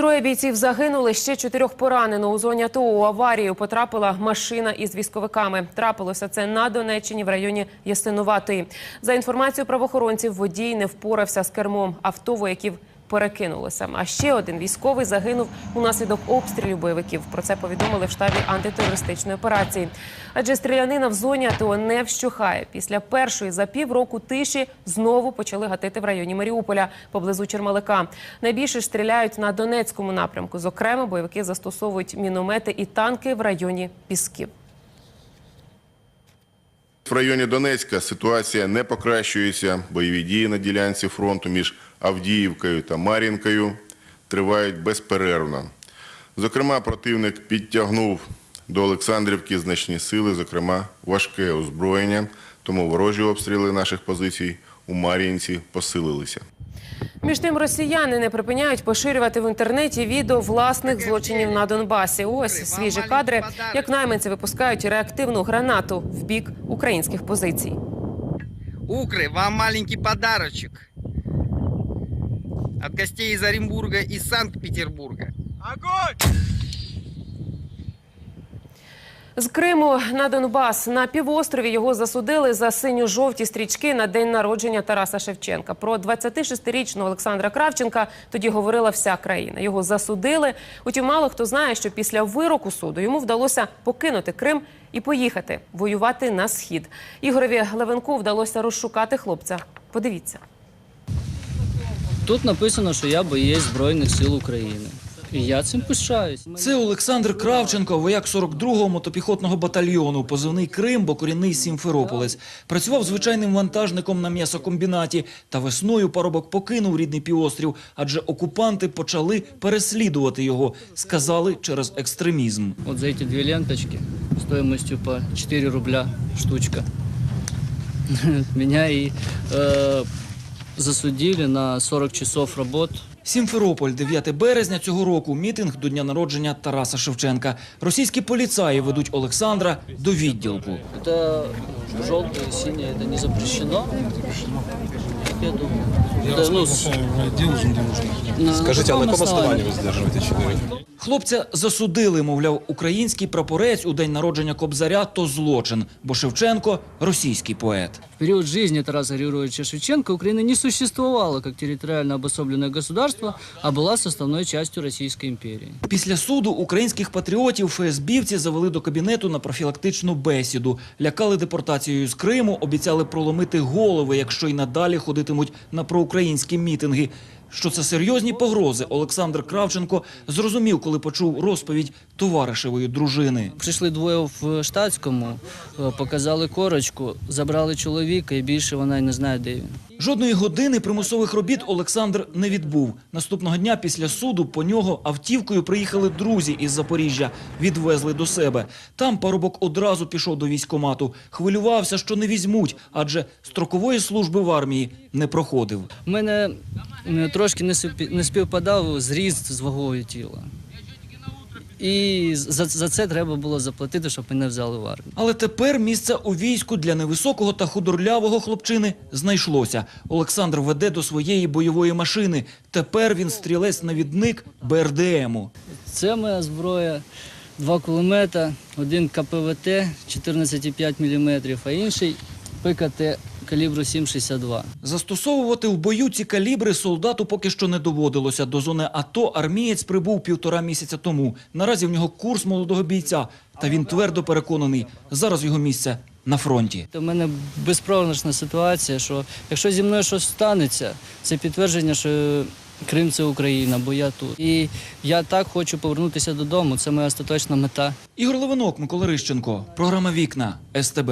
Троє бійців загинули, ще чотирьох поранено. У зоні АТО у аварію потрапила машина із військовиками. Трапилося це на Донеччині в районі Ясинуватої. За інформацією правоохоронців, водій не впорався з кермом. Авто вояків перекинулося. А ще один військовий загинув унаслідок обстрілів бойовиків. Про це повідомили в штабі антитерористичної операції. Адже стрілянина в зоні АТО не вщухає. Після першої за півроку тиші знову почали гатити в районі Маріуполя поблизу Чермалика. Найбільше стріляють на Донецькому напрямку. Зокрема, бойовики застосовують міномети і танки в районі Пісків. В районі Донецька ситуація не покращується. Бойові дії на ділянці фронту між Авдіївкою та Мар'їнкою тривають безперервно. Зокрема, противник підтягнув до Олександрівки значні сили, зокрема важке озброєння, тому ворожі обстріли наших позицій у Мар'їнці посилилися. Між тим, росіяни не припиняють поширювати в інтернеті відео власних злочинів на Донбасі. Ось свіжі кадри, як найманці випускають реактивну гранату в бік українських позицій. Укры, вам маленький подарочек. От гостей из Оренбурга и Санкт-Петербурга. З Криму на Донбас на півострові його засудили за синьо-жовті стрічки на день народження Тараса Шевченка. Про 26-річного Олександра Кравченка тоді говорила вся країна. Його засудили. Утім, мало хто знає, що після вироку суду йому вдалося покинути Крим і поїхати воювати на схід. Ігорові Левенку вдалося розшукати хлопця. Подивіться. Тут написано, що я боєць Збройних сил України. І я цим пишаюсь. Це Олександр Кравченко, вояк 42-го мотопіхотного батальйону, позивний Крим, бо корінний Сімферополець. Працював звичайним вантажником на м'ясокомбінаті. Та весною парубок покинув рідний півострів, адже окупанти почали переслідувати його, сказали через екстремізм. Вот за эти две ленточки стоимостью по 4 рубля штучка. Меня и э, засудили на 40 часов работ Сімферополь, 9 березня цього року. Мітинг до дня народження Тараса Шевченка. Російські поліцаї ведуть Олександра до відділку. Это желтое и синее, это не запрещено. Я думаю. Да, ну, с- на Скажите, а на каком каком основании основании? вы задерживаете человека? Хлопця засудили, мовляв, український прапорець у день народження Кобзаря то злочин, бо Шевченко російський поет. В период жизни Тараса Григорьевича Шевченко Украина не существовала как территориально обособленное государство, а была составной частью Российской империи. Після суду українських патріотів ФСБівці завели до кабінету на профілактичну бесіду, лякали депортацією з Криму, обіцяли проломити голови, якщо й надалі ходитимуть на проукраїнські мітинги. Що це серйозні погрози, Олександр Кравченко зрозумів, коли почув розповідь товаришевої дружини. Прийшли двоє в штатському, е, показали корочку, забрали чоловіка і більше вона й не знає, де він. Жодної години примусових робіт Олександр не відбув. Наступного дня після суду по нього автівкою приїхали друзі із Запоріжжя, відвезли до себе. Там парубок одразу пішов до військкомату. Хвилювався, що не візьмуть, адже строкової служби в армії не проходив. У мене трошки не спів- співпадав зріст з вагою тіла. І за, за це треба було заплатити, щоб мене взяли в армію. Але тепер місце у війську для невисокого та худорлявого хлопчини знайшлося. Олександр веде до своєї бойової машини. Тепер він стрілець-навідник БРДМу. Це моя зброя. Два кулемета, один КПВТ 14,5 мм, а інший ПКТ калібру 7,62. Застосовувати в бою ці калібри солдату поки що не доводилося. До зони АТО армієць прибув півтора місяця тому. Наразі в нього курс молодого бійця. Та він твердо переконаний, зараз його місце на фронті. У мене безпрограшна ситуація, що якщо зі мною щось станеться, це підтвердження, що Крим це Україна, бо я тут. І я так хочу повернутися додому. Це моя остаточна мета. Ігор Левинок, Микола Рищенко. Програма Вікна СТБ.